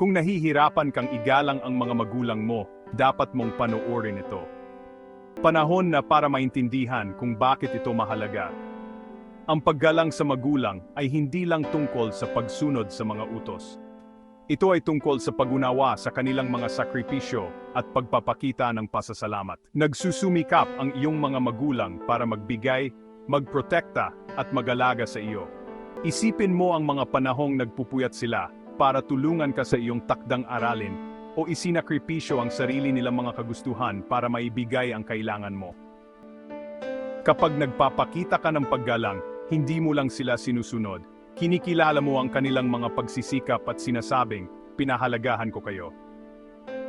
Kung nahihirapan kang igalang ang mga magulang mo, dapat mong panoorin ito. Panahon na para maintindihan kung bakit ito mahalaga. Ang paggalang sa magulang ay hindi lang tungkol sa pagsunod sa mga utos. Ito ay tungkol sa pagunawa sa kanilang mga sakripisyo at pagpapakita ng pasasalamat. Nagsusumikap ang iyong mga magulang para magbigay, magprotekta at magalaga sa iyo. Isipin mo ang mga panahong nagpupuyat sila para tulungan ka sa iyong takdang aralin o isinakripisyo ang sarili nilang mga kagustuhan para maibigay ang kailangan mo. Kapag nagpapakita ka ng paggalang, hindi mo lang sila sinusunod, kinikilala mo ang kanilang mga pagsisikap at sinasabing, pinahalagahan ko kayo.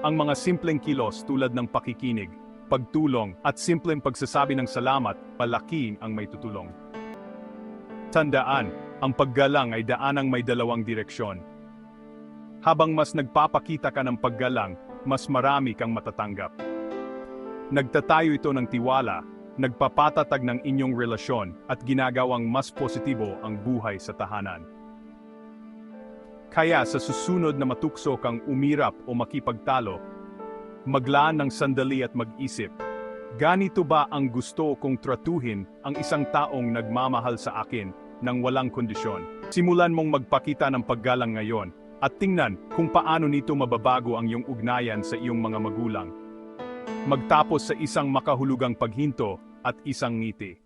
Ang mga simpleng kilos tulad ng pakikinig, pagtulong at simpleng pagsasabi ng salamat, palaki ang may tutulong. Tandaan, ang paggalang ay daanang may dalawang direksyon. Habang mas nagpapakita ka ng paggalang, mas marami kang matatanggap. Nagtatayo ito ng tiwala, nagpapatatag ng inyong relasyon at ginagawang mas positibo ang buhay sa tahanan. Kaya sa susunod na matukso kang umirap o makipagtalo, maglaan ng sandali at mag-isip, ganito ba ang gusto kong tratuhin ang isang taong nagmamahal sa akin nang walang kondisyon? Simulan mong magpakita ng paggalang ngayon at tingnan kung paano nito mababago ang iyong ugnayan sa iyong mga magulang. Magtapos sa isang makahulugang paghinto at isang ngiti.